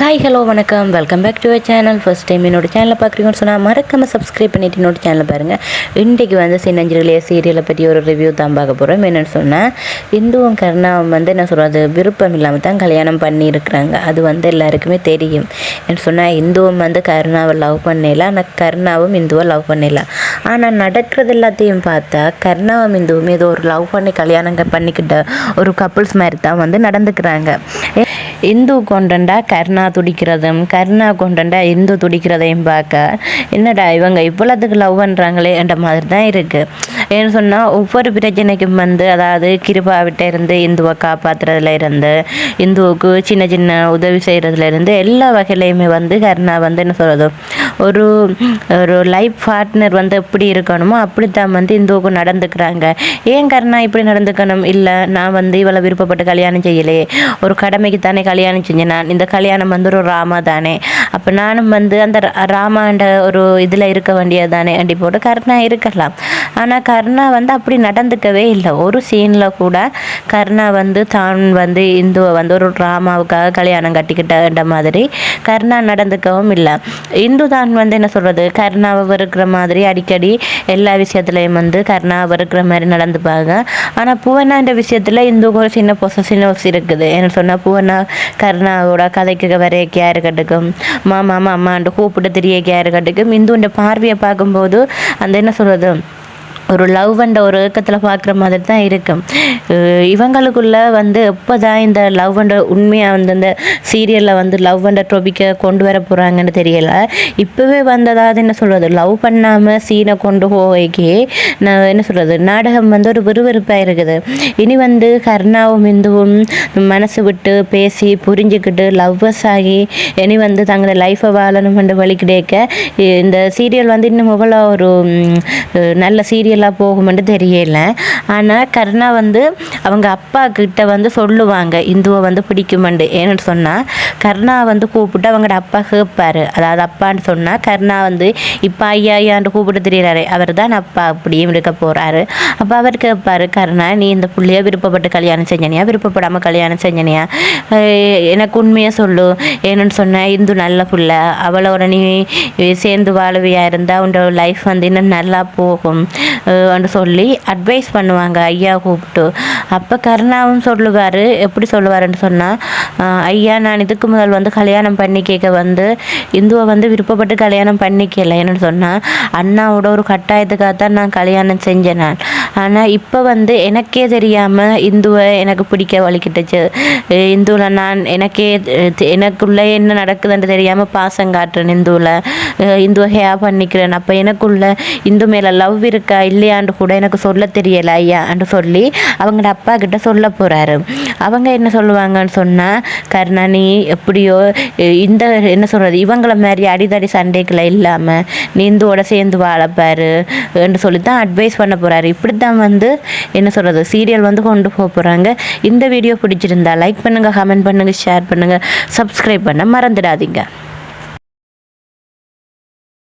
Hi hello வணக்கம். Welcome back to channel first time என்னோட சேனலை பார்க்குறீங்கன்னு சொன்னால் மறக்காமல் சப்ஸ்கிரைப் பண்ணிவிட்டு என்னோட சேனலை பாருங்கள் இன்றைக்கு வந்து சின்னஞ்சிரிலே சீரியலை பற்றி ஒரு ரிவ்யூ தான் பார்க்க போகிறோம் என்னென்னு சொன்னால் இந்துவும் கருணாவும் வந்து என்ன சொல்கிறது விருப்பம் இல்லாமல் தான் கல்யாணம் பண்ணியிருக்கிறாங்க. அது வந்து எல்லாருக்குமே தெரியும். என்ன சொன்னால் இந்துவும் வந்து கருணாவை லவ் பண்ணல. ஆனால் கருணாவும் இந்துவை லவ் பண்ணல. ஆனால் நடக்கிறது எல்லாத்தையும் பார்த்தா கருணாவும் இந்துவும் ஏதோ ஒரு லவ் பண்ணி கல்யாணம் பண்ணிக்கிட்ட ஒரு கப்புள்ஸ் மாதிரி தான் வந்து நடந்துக்கிறாங்க. இந்து கொண்டண்டா கர்ணா துடிக்கிறதும் கர்ணா கொண்டண்டா இந்து துடிக்கிறதையும் பார்க்க என்னடா இவங்க இவ்வளோத்துக்கு லவ் பண்ணுறாங்களே என்ற மாதிரி தான் இருக்குது ஏன்னு சொன்னால் ஒவ்வொரு பிரச்சனைக்கும் வந்து அதாவது கிருபாவிட்ட இருந்து இந்துவை காப்பாற்றுறதுல இருந்து இந்துவுக்கு சின்ன சின்ன உதவி செய்கிறதுல இருந்து எல்லா வகையிலையுமே வந்து கருணா வந்து என்ன சொல்கிறது ஒரு ஒரு லைஃப் பார்ட்னர் வந்து எப்படி இருக்கணுமோ அப்படித்தான் வந்து இந்துவுக்கு நடந்துக்கிறாங்க. ஏன் கருணா இப்படி நடந்துக்கணும்? இல்லை நான் வந்து இவளை விருப்பப்பட்டு கல்யாணம் செய்யலையே ஒரு கடமைக்கு தானே கல்யாணம் செஞ்சேன் நான். இந்த கல்யாணம் வந்து ஒரு ராமா தானே. அப்போ நானும் வந்து அந்த ரா- ராமாண்ட ஒரு இதில் இருக்க வேண்டியது தானே. அப்படி போட்டு கருணா இருக்கலாம். ஆனால் கர்ணா வந்து அப்படி நடந்துக்கவே இல்லை. ஒரு சீனில் கூட கர்ணா வந்து தான் வந்து இந்துவை வந்து ஒரு ராமாவுக்காக கல்யாணம் கட்டிக்கிட்ட மாதிரி கர்ணா நடந்துக்கவும் இல்லை. இந்து தான் வந்து என்ன சொல்கிறது கர்ணாவை வெறுக்கிற மாதிரி அடிக்கடி எல்லா விஷயத்துலையும் வந்து கர்ணாவை வெறுக்கிற மாதிரி நடந்துப்பாங்க. ஆனால் புவனான்ற விஷயத்தில் இந்துக்கு ஒரு சின்ன பொசசினஸ் இருக்குது. என்ன சொன்னால் புவனா கர்ணாவோட கதைக்கு வரைய வரைக்கையாக கட்டுக்கும் மாமா மாமான்ட்டு கூப்பிட்டு தெரியக்கையாக கட்டுக்கும் இந்துன்ற பார்வையை பார்க்கும்போது அந்த என்ன சொல்கிறது ஒரு லவ் அண்ட் ஒரு ஏக்கத்தில் பார்க்குற மாதிரி தான் இருக்கும் இவங்களுக்குள்ள வந்து எப்போ தான் இந்த லவ் அண்ட் உண்மையாக வந்து இந்த சீரியலில் வந்து லவ் அண்ட் ட்ரோபிக்கை கொண்டு வர போகிறாங்கன்னு தெரியல. இப்போவே வந்ததாவது என்ன சொல்கிறது லவ் பண்ணாமல் சீனை கொண்டு போய்க்கே நான் என்ன சொல்கிறது நாடகம் வந்து ஒரு விறுவிறுப்பாக இருக்குது. இனி வந்து கர்ணாவும் இந்துவும் மனசு விட்டு பேசி புரிஞ்சுக்கிட்டு லவ்வர்ஸ் ஆகி இனி வந்து தங்களை லைஃப்பை வாழணும் வழி கிடைக்க இந்த சீரியல் வந்து இன்னும் எவ்வளோ ஒரு நல்ல சீரியல் சீரியலாக போகுமென்று தெரியல. ஆனால் கருணா வந்து அவங்க அப்பா கிட்ட வந்து சொல்லுவாங்க இந்துவை வந்து பிடிக்குமெண்டு. ஏன்னு சொன்னால் கர்ணா வந்து கூப்பிட்டு அவங்களோட அப்பா கேட்பாரு அதாவது அப்பான்னு சொன்னால் கர்ணா வந்து இப்போ ஐயா ஐயான்னு கூப்பிட்டு தெரியறாரு அவர் தான் அப்பா. அப்படியும் இருக்க போகிறாரு அப்போ அவர் கேட்பார் கர்ணா நீ இந்த பிள்ளைய விருப்பப்பட்டு கல்யாணம் செஞ்சனியா? விருப்பப்படாமல் கல்யாணம் செஞ்சனியா? எனக்கு உண்மையாக சொல்லு. ஏன்னு சொன்னால் இந்து நல்ல பிள்ளை. அவளோட நீ சேர்ந்து வாழவியா இருந்தால் உன்னோட லைஃப் வந்து இன்னும் நல்லா போகும். சொல்லி அட்வைஸ் பண்ணுவாங்க ஐயா கூப்பிட்டு. அப்போ கருணாவும் சொல்லுவார். எப்படி சொல்லுவாருன்னு சொன்னால் ஐயா நான் இதுக்கு முதல் வந்து கல்யாணம் பண்ணி கேட்க வந்து இந்துவை வந்து விருப்பப்பட்டு கல்யாணம் பண்ணிக்கல. என்னன்னு சொன்னால் அண்ணாவோட ஒரு கட்டாயத்துக்காக தான் நான் கல்யாணம் செஞ்சேன் நான். ஆனால் இப்போ வந்து எனக்கே தெரியாமல் இந்துவை எனக்கு பிடிக்க வலிக்கிட்டுச்சு இந்துவில் நான் எனக்கே எனக்குள்ளே என்ன நடக்குதுன்னு தெரியாமல் பாசம் காட்டுறேன் இந்துவில் இந்துவை ஹேயா பண்ணிக்கிறேன். அப்போ எனக்குள்ள இந்து மேலே லவ் இருக்கா இல்லையான்னு கூட எனக்கு சொல்ல தெரியலை ஐயான்னு சொல்லி அவங்களோட அப்பா கிட்ட சொல்ல போகிறாரு அவங்க என்ன சொல்லுவாங்கன்னு சொன்னால் கருணா எப்படியோ இந்த என்ன சொல்கிறது இவங்கள மாதிரி அடிதடி சண்டைகளை இல்லாமல் நீ இந்துவோட சேர்ந்து வாழப்பாரு என்று சொல்லி தான் அட்வைஸ் பண்ண போகிறாரு இப்படி தான் வந்து என்ன சொல்கிறது சீரியல் வந்து கொண்டு போக போகிறாங்க இந்த வீடியோ பிடிச்சிருந்தா லைக் பண்ணுங்கள் கமெண்ட் பண்ணுங்கள் ஷேர் பண்ணுங்கள் சப்ஸ்கிரைப் பண்ண மறந்துடாதீங்க.